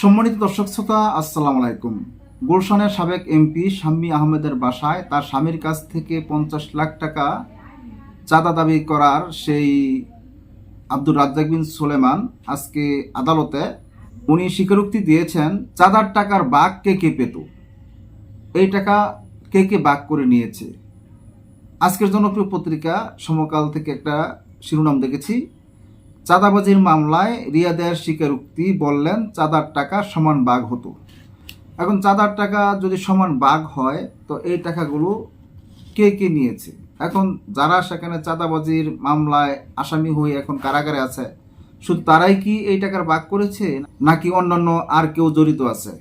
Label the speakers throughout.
Speaker 1: সম্মানিত দর্শক শ্রোতা, আসসালামু আলাইকুম। গুলশানের সাবেক এমপি শাম্মী আহমেদের বাসায় তার স্বামীর কাছ থেকে পঞ্চাশ লাখ টাকা চাঁদা দাবি করার সেই আব্দুর রাজ্জাক বিন সুলেমান আজকে আদালতে উনি স্বীকারোক্তি দিয়েছেন, চাঁদার টাকার বাঘ কে কে পেত? এই টাকা কে কে বাঘ করে নিয়েছে? আজকের জনপ্রিয় পত্রিকা সমকাল থেকে একটা শিরোনাম দেখেছি। চাঁদাবাজির মামলায় রিয়াদের স্বীকারোক্তি বললেন চাঁদার টাকা সমান বাঘ হতো। এখন চাঁদার টাকা যদি সমান বাঘ হয়, তো এই টাকাগুলো কে কে নিয়েছে? এখন যারা সেখানে চাঁদাবাজির মামলায় আসামি হয়ে এখন কারাগারে আছে, শুধু তারাই কি এই টাকার বাঘ করেছে, নাকি অন্যান্য আর কেউ জড়িত আছে?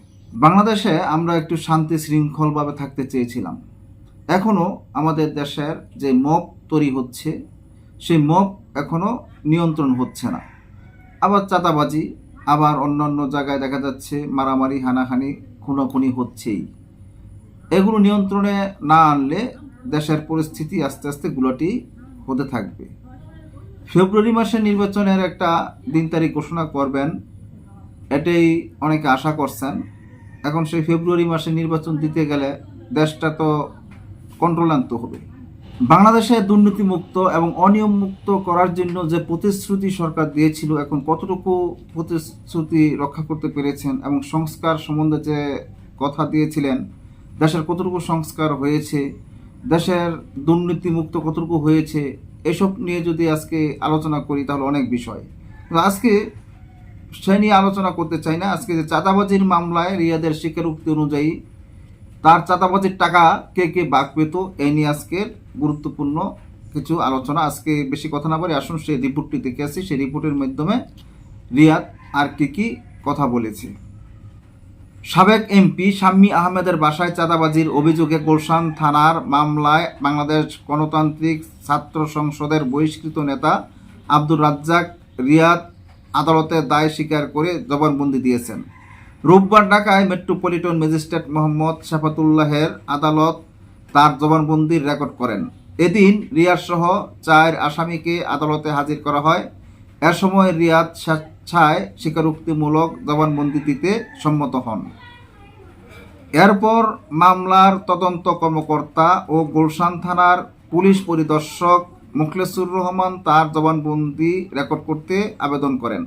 Speaker 1: বাংলাদেশে আমরা একটু শান্তি শৃঙ্খলভাবে থাকতে চেয়েছিলাম। এখনও আমাদের দেশের যে মব তৈরি হচ্ছে সেই মগ এখনও নিয়ন্ত্রণ হচ্ছে না। আবার চাঁদাবাজি, আবার অন্যান্য জায়গায় দেখা যাচ্ছে মারামারি, হানাহানি, খুনোখুনি হচ্ছেই। এগুলো নিয়ন্ত্রণে না আনলে দেশের পরিস্থিতি আস্তে আস্তে গুলাটি হতে থাকবে। ফেব্রুয়ারি মাসে নির্বাচনের একটা দিন তারিখ ঘোষণা করবেন, এটাই অনেকে আশা করছেন। এখন সেই ফেব্রুয়ারি মাসে নির্বাচন দিতে গেলে দেশটা তো কন্ট্রোল আনতে হবে। বাংলাদেশে দুর্নীতিমুক্ত এবং অনিয়ম মুক্ত করার জন্য যে প্রতিশ্রুতি সরকার দিয়েছিল, এখন কতটুকু প্রতিশ্রুতি রক্ষা করতে পেরেছেন এবং সংস্কার সম্বন্ধে যে কথা দিয়েছিলেন, দেশের কতটুকু সংস্কার হয়েছে, দেশের দুর্নীতিমুক্ত কতটুকু হয়েছে, এসব নিয়ে যদি আজকে আলোচনা করি তাহলে অনেক বিষয়। আজকে সে নিয়ে আলোচনা করতে চাই না। আজকে যে চাঁদাবাজির মামলায় রিয়াদের স্বীকারোক্তি অনুযায়ী তার চাঁদাবাজির টাকা কে কে বাক পেত এই নিয়ে আজকের গুরুত্বপূর্ণ কিছু আলোচনা। আজকে বেশি কথা না বলে আসুন সেই রিপোর্টটি দেখে আসি। সেই রিপোর্টের মাধ্যমে রিয়াদ আর কি কি কথা বলেছে। সাবেক এমপি শাম্মী আহমেদের বাসায় চাঁদাবাজির অভিযোগে গুলশান থানার মামলায় বাংলাদেশ গণতান্ত্রিক ছাত্র সংসদের বহিষ্কৃত নেতা আব্দুর রাজ্জাক রিয়াদ আদালতে দায় স্বীকার করে জবানবন্দি দিয়েছেন। রোববার ঢাকায় মেট্রোপলিটন ম্যাজিস্ট্রেট মোহাম্মদ শাফাতুল্লাহের আদালত তার জবানবন্দির রেকর্ড করেন। এদিন রিয়াদ সহ চার আসামিকে আদালতে হাজির করা হয়। এ সময় রিয়াদ স্বেচ্ছায় স্বীকারোক্তিমূলক জবানবন্দি দিতে সম্মত হন। এরপর মামলার তদন্ত কর্মকর্তা ও গুলশান থানার পুলিশ পরিদর্শক মুখলেসুর রহমান তার জবানবন্দি রেকর্ড করতে আবেদন করেন।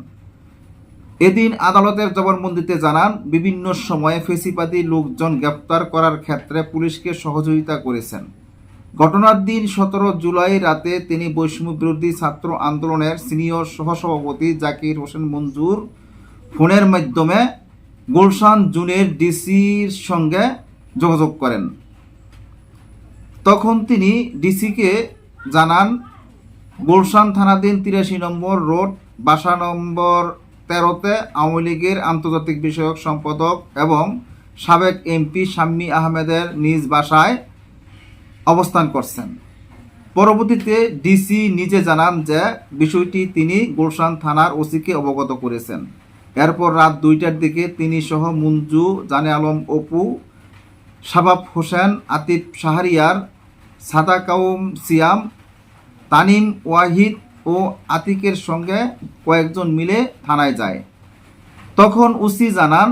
Speaker 1: এদিন আদালতের জবানবন্দিতে জানান, বিভিন্ন সময়ে ফেসিবাদী লোকজন গ্রেপ্তার করার ক্ষেত্রে পুলিশকে সহযোগিতা করেছেন। ঘটনার দিন সতেরো জুলাই রাতে তিনি বৈষম্য বিরোধী ছাত্র আন্দোলনের সিনিয়র সহসভাপতি জাকির হোসেন মঞ্জুর ফোনের মাধ্যমে গুলশান জুনের ডিসির সঙ্গে যোগাযোগ করেন। তখন তিনি ডিসিকে জানান, গুলশান থানাধীন তিরাশি নম্বর রোড, বাসা নম্বর তেরোতে আওয়ামী লীগের আন্তর্জাতিক বিষয়ক সম্পাদক এবং সাবেক এমপি শাম্মী আহমেদের নিজ বাসায় অবস্থান করছেন। পরবর্তীতে ডিসি নিজে জানান যে বিষয়টি তিনি গুলশান থানার ওসিকে অবগত করেছেন। এরপর রাত দুইটার দিকে তিনি সহ মঞ্জু, জানে আলম, অপু, শাবাব হোসেন, আতিফ শাহরিয়ার সাদা কাউম সিয়াম, তানিম ওয়াহিদ ও আতিকের সঙ্গে কয়েকজন মিলে থানায় যায়। তখন উসি জানান,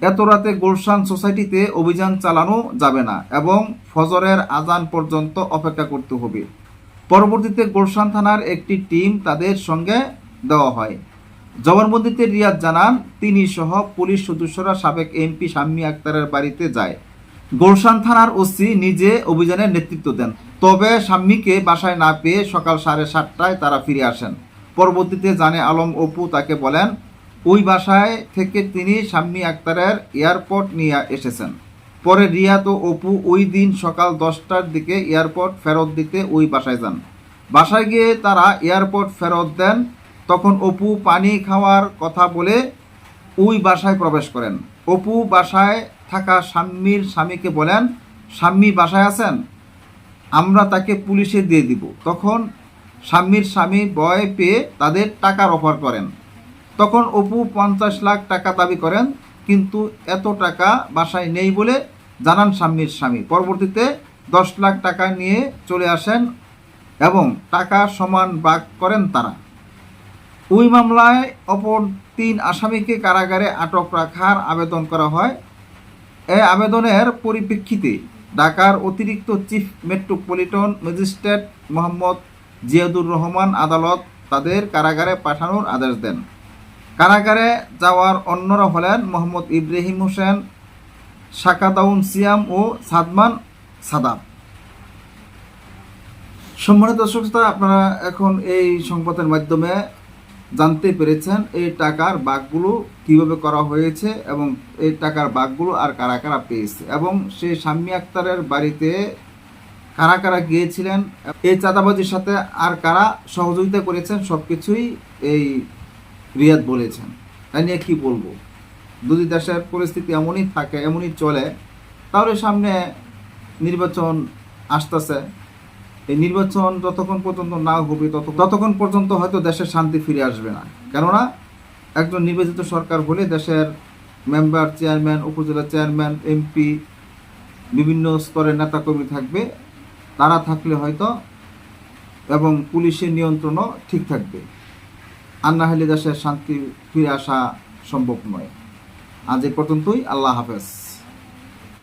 Speaker 1: এত রাতে গুলশান সোসাইটিতে অভিযান চালানো যাবে না এবং ফজরের আজান পর্যন্ত অপেক্ষা করতে হবে। পরবর্তীতে গুলশান থানার একটি টিম তাদের সঙ্গে দেওয়া হয়। জবানবন্দিতে রিয়াদ জানান তিনি সহ পুলিশ সদস্যরা সাবেক এমপি শাম্মী আক্তারের বাড়িতে যায়। গুলশান থানার ওসি নিজে অভিযানের নেতৃত্ব দেন। তবে শাম্মীকে বাসায় না পেয়ে সকাল সাড়ে সাতটায় তারা ফিরে আসেন। পরবর্তীতে জানে আলম অপু তাকে বলেন, ওই বাসায় থেকে তিনি শাম্মী আক্তারের এয়ারপোর্ট নিয়ে এসেছেন। পরে রিয়াদ ও অপু ওই দিন সকাল দশটার দিকে এয়ারপোর্ট ফেরত দিতে ওই বাসায় যান। বাসায় গিয়ে তারা এয়ারপোর্ট ফেরত দেন। তখন অপু পানি খাওয়ার কথা বলে ওই বাসায় প্রবেশ করেন। অপু বাসায় থাকা স্বামীর স্বামীকে বলেন, স্বামী বাসায় আছেন? আমরা তাকে পুলিশে দিয়ে দিব। তখন স্বামীর স্বামী বয় পেয়ে তাদের টাকার অফার করেন। তখন অপু পঞ্চাশ লাখ টাকা দাবি করেন, কিন্তু এত টাকা বাসায় নেই বলে জানান স্বামীর স্বামী। পরবর্তীতে দশ লাখ টাকা নিয়ে চলে আসেন এবং টাকা সমান ভাগ করেন তারা। ওই মামলায় অপর তিন আসামিকে কারাগারে আটক রাখার আবেদন করা হয়। এই আবেদনের পরিপ্রেক্ষিতে ঢাকার অতিরিক্ত chief metropolitan magistrate Mohammad Ziadur Rahman আদালত তাদের কারাগারে পাঠানোর আদেশ দেন। কারাগারে যাওয়ার অন্যরা হলেন মোহাম্মদ ইব্রাহিম হোসেন শাকাদাউন সিয়াম ও সাদমান সাদাব। সম্মানিত দর্শক আপনারা এখন এই সংবাদের মাধ্যমে জানতে পেরেছেন এই টাকার বাঘগুলো কীভাবে করা হয়েছে এবং এই টাকার বাঘগুলো আর কারা কারা পেয়েছে এবং সেই শাম্মী আক্তারের বাড়িতে কারা কারা গিয়েছিলেন, এই চাঁদাবাজির সাথে আর কারা সহযোগিতা করেছেন সব কিছুই এই রিয়াদ বলেছেন। তাই নিয়ে কী বলব? যদি দেশের পরিস্থিতি এমনই থাকে, এমনই চলে, তাহলে সামনে নির্বাচন আসতেছে। এই নির্বাচন যতক্ষণ পর্যন্ত না হবে তত ততক্ষণ পর্যন্ত হয়তো দেশের শান্তি ফিরে আসবে না। কেননা, একজন নির্বাচিত সরকার হলে দেশের member, chairman, upazila chairman, MP, বিভিন্ন স্তরের নেতাকর্মী থাকবে। তারা থাকলে হয়তো এবং পুলিশের নিয়ন্ত্রণও ঠিক থাকবে। আর না হলে দেশের শান্তি ফিরে আসা সম্ভব নয়। আজ এ পর্যন্তই। আল্লাহ হাফেজ।